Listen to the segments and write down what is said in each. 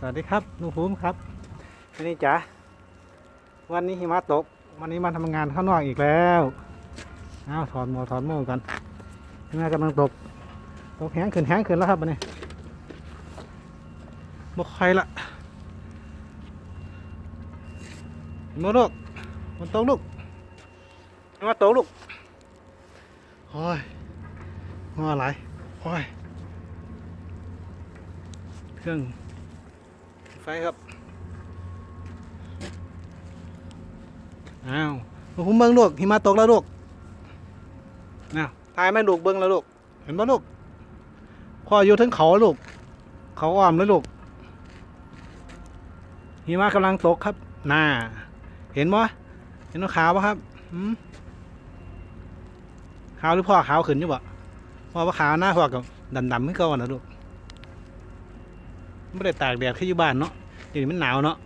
สวัสดีครับลุงภูมิครับวันนี้จ๋าวันนี้หิมะตก วันนี้มาทำงานข้างนอกอีกแล้วอ้าวถอดหมวกถอดหมวกกันหิมะกำลังตกตกแห้งขึ้นแห้งขึ้นแล้วครับวันนี้บกใครละมาลูกมันตกลูกมาตกลูกโอ้ยงอไหลโอ้ยเครื่อง ฟครับ อ้าวลูกผมเบิ้งลูกหิมะตกแล้วลูกอ้าวตายไหมลูกเบิ้งแล้วลูก เห็นปะลูกพ่ออยู่ทั้งเขาลูก เขาอ้อมแล้วลูก หิมะกำลังตกครับน่าเห็นปะเห็นว่าขาวปะครับหืมขาวหรือพ่อขาวขึ้นอยู่ปะพ่อว่าขาวหน้าพ่อกับดำๆไม่ก่อนนะลูกไม่ได้ตากแดดแค่อยู่บ้านเนาะ เดี๋ยวนี้มันหนาวเนาะ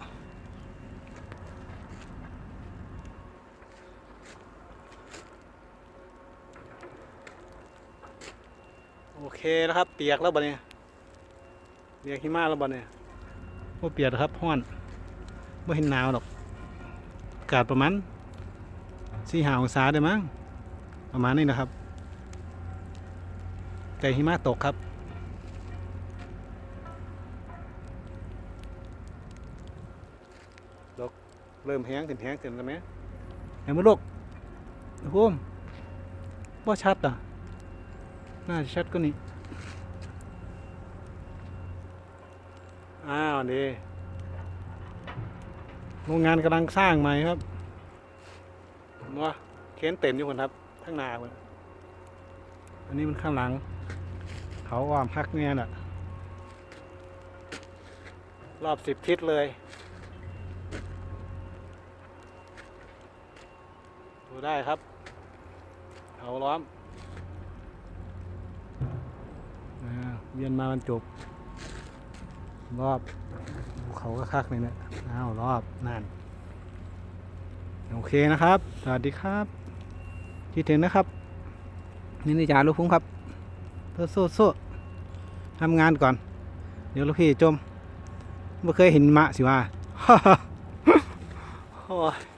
โอเคแล้วครับ เปียกแล้วบ่เนี่ยเปียกหิมะแล้วบ่เนี่ยว่าเปียกครับห้อนไม่เห็นหนาวหรอกอากาศประมาณสี่หาองศาได้มั้งประมาณนี้นะครับ แต่หิมะตกครับ เริ่มแห้งขึ้นแห้งขึ้นแล้วไหมเห็นไหมลูกพุ่มว่าชัดอะน่าจะชัดก็นี่อ้าวดีโรงงานกำลังสร้างใหม่ครับว่าเค้นเต็มอยู่คนครับข้างหน้าคนอันนี้มันข้างหลัง เขาอ้อมพักเนี่ยน่ะ รอบสิบทิศเลย ดูได้ครับ เขาล้อมเวียนมามันจบ รอบภูเขาก็คักเลยเนี่ยอ้าวรอบนั่นโอเคนะครับ สวัสดีครับคิดถึงนะครับ นี่นิจาลูกพุ่งครับสู้สู้ทำงานก่อน เดี๋ยวลูกพี่จมไม่เคยเห็นมะสิว่าโอ้ย